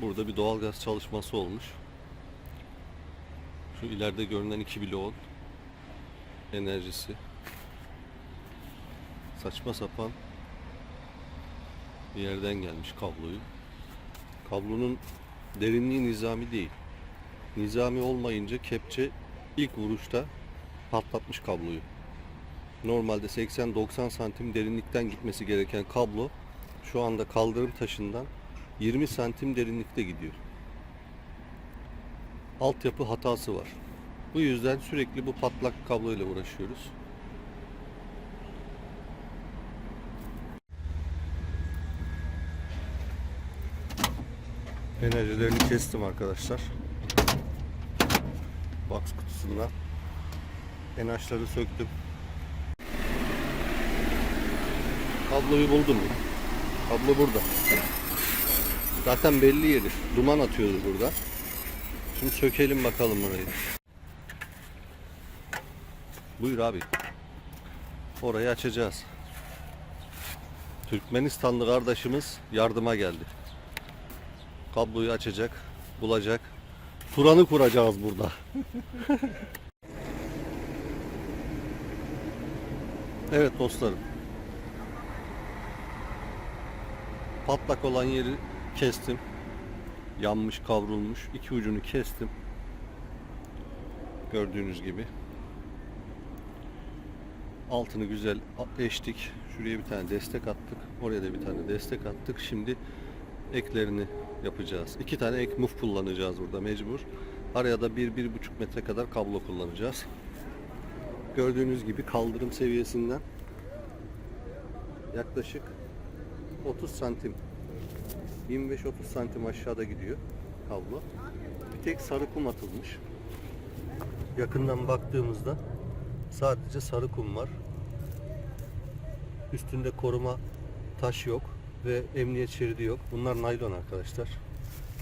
Burada bir doğalgaz çalışması olmuş. Şu ileride görünen 2 bloğun enerjisi. Saçma sapan bir yerden gelmiş kabloyu. Kablonun derinliği nizami değil. Nizami olmayınca kepçe ilk vuruşta patlatmış kabloyu. Normalde 80-90 santim derinlikten gitmesi gereken kablo şu anda kaldırım taşından 20 santim derinlikte gidiyor. Altyapı hatası var. Bu yüzden sürekli bu patlak kabloyla uğraşıyoruz. Enerjilerini kestim arkadaşlar. Box kutusundan. Enaçları söktüm. Kabloyu buldum. Kablo burada. Zaten belli yeri. Duman atıyordu burada. Şimdi sökelim bakalım orayı. Buyur abi. Orayı açacağız. Türkmenistanlı kardeşimiz yardıma geldi. Kabloyu açacak, bulacak. Turan'ı kuracağız burada. evet dostlarım. Patlak olan yeri kestim. Yanmış, kavrulmuş. İki ucunu kestim. Gördüğünüz gibi. Altını güzel eştik. Şuraya bir tane destek attık. Oraya da bir tane destek attık. Şimdi eklerini yapacağız. İki tane ek muf kullanacağız burada mecbur. Araya da bir, bir buçuk metre kadar kablo kullanacağız. Gördüğünüz gibi kaldırım seviyesinden yaklaşık 30 santim 25-30 santim aşağıda gidiyor kablo. Bir tek sarı kum atılmış. Yakından baktığımızda sadece sarı kum var. Üstünde koruma taş yok ve emniyet şeridi yok. Bunlar naylon arkadaşlar.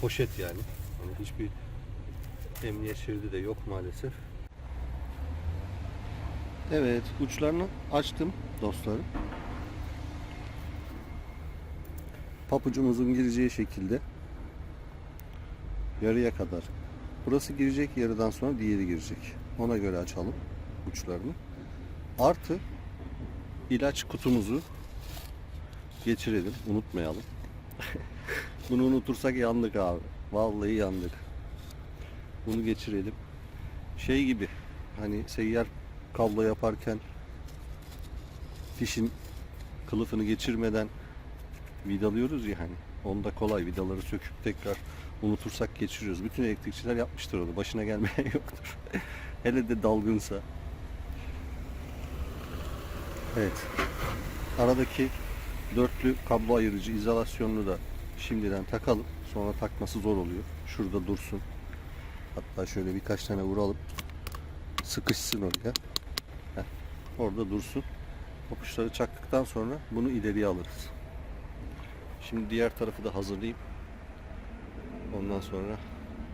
Poşet yani. yani hiçbir emniyet şeridi de yok maalesef. Evet, uçlarını açtım dostlarım. Papucumuzun gireceği şekilde yarıya kadar. Burası girecek yarıdan sonra diğeri girecek. Ona göre açalım uçlarını. Artı ilaç kutumuzu geçirelim. Unutmayalım. Bunu unutursak yandık abi. Vallahi yandık. Bunu geçirelim. Şey gibi hani seyyar kablo yaparken fişin kılıfını geçirmeden vidalıyoruz ya hani. Onda kolay vidaları söküp tekrar unutursak geçiriyoruz. Bütün elektrikçiler yapmıştır onu. Başına gelmeyen yoktur. Hele de dalgınsa. Evet. Aradaki dörtlü kablo ayırıcı izolasyonunu da şimdiden takalım. Sonra takması zor oluyor. Şurada dursun. Hatta şöyle birkaç tane vuralım. Sıkışsın oraya. Heh, orada dursun. Papuçları çaktıktan sonra bunu ileriye alırız. Şimdi diğer tarafı da hazırlayayım. Ondan sonra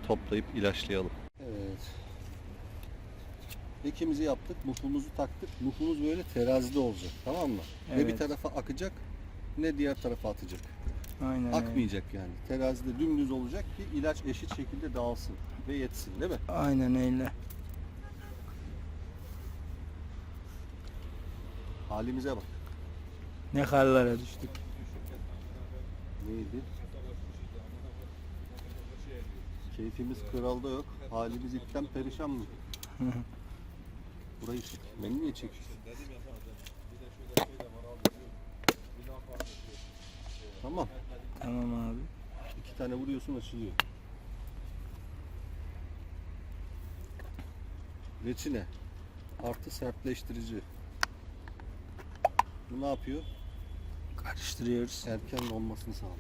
toplayıp ilaçlayalım. Evet. Ekimizi yaptık, mufumuzu taktık. Mufumuz böyle terazide olacak, tamam mı? Ne bir Evet. tarafa akacak, ne diğer tarafa atacak. Aynen öyle. Akmayacak yani. Terazide dümdüz olacak ki ilaç eşit şekilde dağılsın ve yetsin, değil mi? Aynen öyle. Halimize bak. Ne hallere düştük. Neydi? Keyfimiz kralda yok. Halimiz ipten perişan mı? Burayı çek. Beni niye çekiyorsun? Tamam. Tamam abi. İki tane vuruyorsun açılıyor. Reçine. Artı sertleştirici. Bu ne yapıyor? Karıştırıyoruz. Erken donmasını sağlıyor.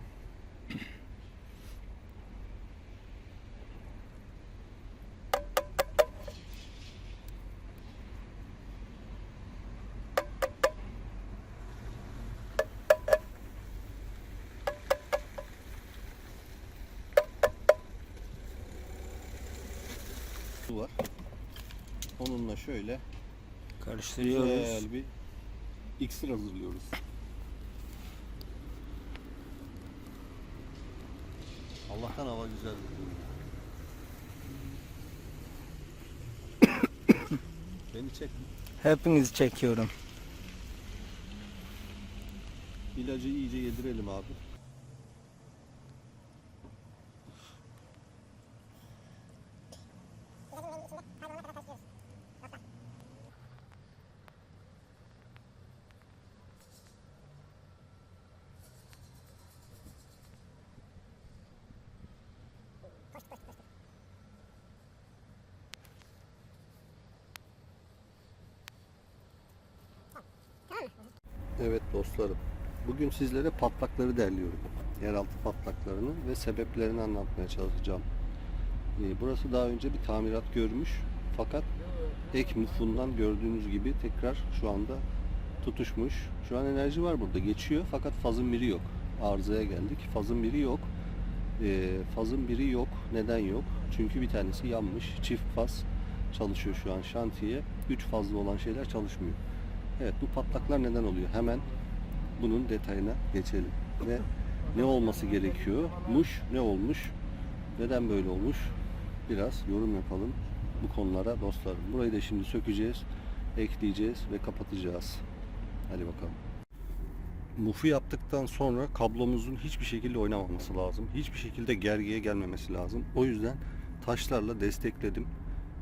Su var. Onunla şöyle Karıştırıyoruz. güzel bir iksir hazırlıyoruz. Allah'tan hava güzel. Beni çek. Hepinizi çekiyorum. İlacı iyice yedirelim abi. Evet dostlarım. Bugün sizlere patlakları derliyorum. Yeraltı patlaklarını ve sebeplerini anlatmaya çalışacağım. Ee, Burası daha önce bir tamirat görmüş. Fakat ek mufundan gördüğünüz gibi tekrar şu anda tutuşmuş. Şu an enerji var burada geçiyor fakat fazın biri yok. Arızaya geldik. Fazın biri yok. Ee, fazın biri yok. Neden yok? Çünkü bir tanesi yanmış. Çift faz çalışıyor şu an şantiye. Üç fazlı olan şeyler çalışmıyor. Evet bu patlaklar neden oluyor? Hemen bunun detayına geçelim. Ve ne olması gerekiyor? Muş ne olmuş? Neden böyle olmuş? Biraz yorum yapalım bu konulara dostlarım. Burayı da şimdi sökeceğiz, ekleyeceğiz ve kapatacağız. Hadi bakalım. Mufu yaptıktan sonra kablomuzun hiçbir şekilde oynamaması lazım. Hiçbir şekilde gergiye gelmemesi lazım. O yüzden taşlarla destekledim.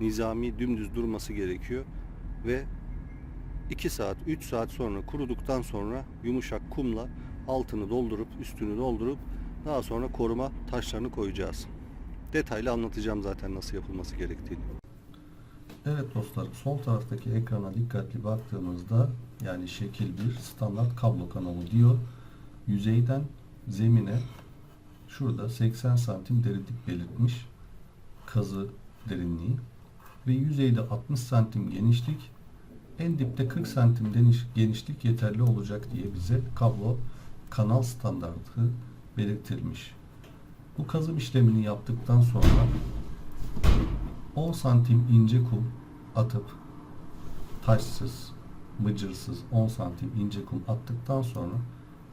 Nizami dümdüz durması gerekiyor ve 2 saat 3 saat sonra kuruduktan sonra yumuşak kumla altını doldurup üstünü doldurup daha sonra koruma taşlarını koyacağız. Detaylı anlatacağım zaten nasıl yapılması gerektiğini. Evet dostlar sol taraftaki ekrana dikkatli baktığımızda yani şekil 1 standart kablo kanalı diyor. Yüzeyden zemine şurada 80 santim derinlik belirtmiş kazı derinliği ve yüzeyde 60 santim genişlik en dipte 40 santim geniş, genişlik yeterli olacak diye bize kablo kanal standartı belirtilmiş. Bu kazım işlemini yaptıktan sonra 10 santim ince kum atıp taşsız, mıcırsız 10 santim ince kum attıktan sonra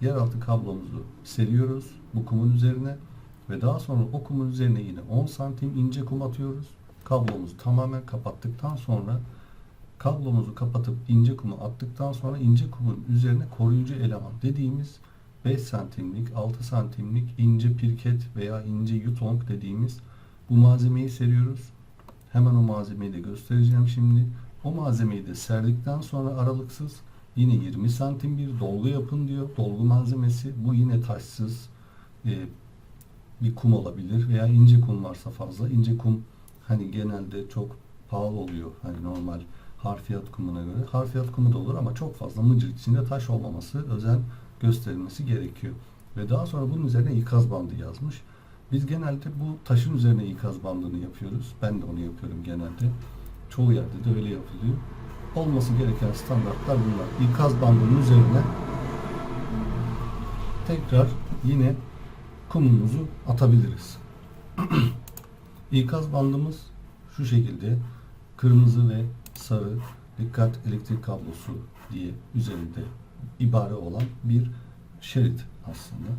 yeraltı kablomuzu seriyoruz bu kumun üzerine ve daha sonra o kumun üzerine yine 10 santim ince kum atıyoruz. Kablomuzu tamamen kapattıktan sonra kablomuzu kapatıp ince kumu attıktan sonra ince kumun üzerine koruyucu eleman dediğimiz 5 santimlik, 6 santimlik ince pirket veya ince yutong dediğimiz bu malzemeyi seriyoruz. Hemen o malzemeyi de göstereceğim şimdi. O malzemeyi de serdikten sonra aralıksız yine 20 santim bir dolgu yapın diyor. Dolgu malzemesi bu yine taşsız e, bir kum olabilir veya ince kum varsa fazla. ince kum hani genelde çok pahalı oluyor. Hani normal harfiyat kumuna göre. Harfiyat kumu da olur ama çok fazla mıcır içinde taş olmaması özen gösterilmesi gerekiyor. Ve daha sonra bunun üzerine ikaz bandı yazmış. Biz genelde bu taşın üzerine ikaz bandını yapıyoruz. Ben de onu yapıyorum genelde. Çoğu yerde de öyle yapılıyor. Olması gereken standartlar bunlar. İkaz bandının üzerine tekrar yine kumumuzu atabiliriz. İkaz bandımız şu şekilde kırmızı ve sarı dikkat elektrik kablosu diye üzerinde ibare olan bir şerit aslında.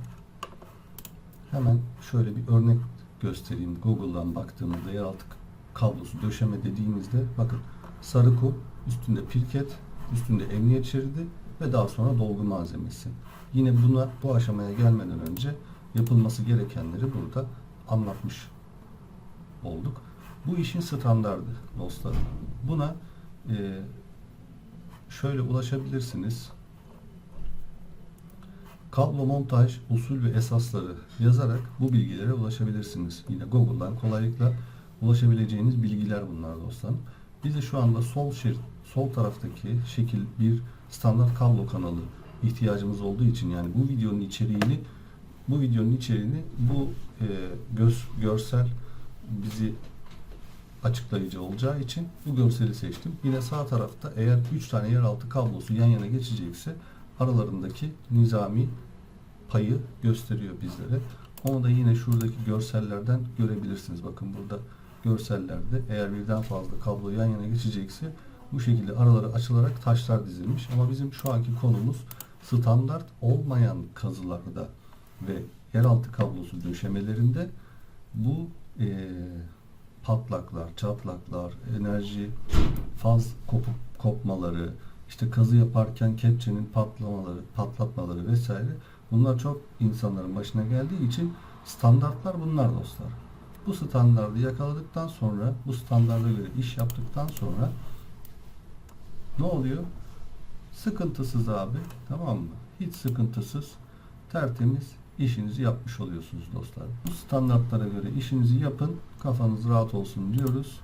Hemen şöyle bir örnek göstereyim. Google'dan baktığımızda yeraltı kablosu döşeme dediğimizde bakın sarı kum, üstünde pirket, üstünde emniyet şeridi ve daha sonra dolgu malzemesi. Yine buna bu aşamaya gelmeden önce yapılması gerekenleri burada anlatmış olduk. Bu işin standardı dostlarım. Buna e, şöyle ulaşabilirsiniz. Kablo montaj usul ve esasları yazarak bu bilgilere ulaşabilirsiniz. Yine Google'dan kolaylıkla ulaşabileceğiniz bilgiler bunlar dostlarım. Bize şu anda sol şerit, sol taraftaki şekil bir standart kablo kanalı ihtiyacımız olduğu için yani bu videonun içeriğini bu videonun içeriğini bu e, göz, görsel bizi açıklayıcı olacağı için bu görseli seçtim. Yine sağ tarafta eğer 3 tane yeraltı kablosu yan yana geçecekse aralarındaki nizami payı gösteriyor bizlere. Onu da yine şuradaki görsellerden görebilirsiniz. Bakın burada görsellerde eğer birden fazla kablo yan yana geçecekse bu şekilde araları açılarak taşlar dizilmiş. Ama bizim şu anki konumuz standart olmayan kazılarda ve yeraltı kablosu döşemelerinde bu eee, patlaklar, çatlaklar, enerji faz kopup kopmaları, işte kazı yaparken kepçenin patlamaları, patlatmaları vesaire bunlar çok insanların başına geldiği için standartlar bunlar dostlar. Bu standardı yakaladıktan sonra, bu standarda göre iş yaptıktan sonra ne oluyor? Sıkıntısız abi, tamam mı? Hiç sıkıntısız, tertemiz işinizi yapmış oluyorsunuz dostlar. Bu standartlara göre işinizi yapın, kafanız rahat olsun diyoruz.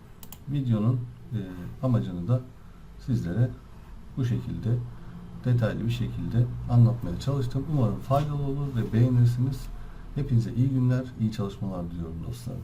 Videonun e, amacını da sizlere bu şekilde detaylı bir şekilde anlatmaya çalıştım. Umarım faydalı olur ve beğenirsiniz. Hepinize iyi günler, iyi çalışmalar diliyorum dostlarım.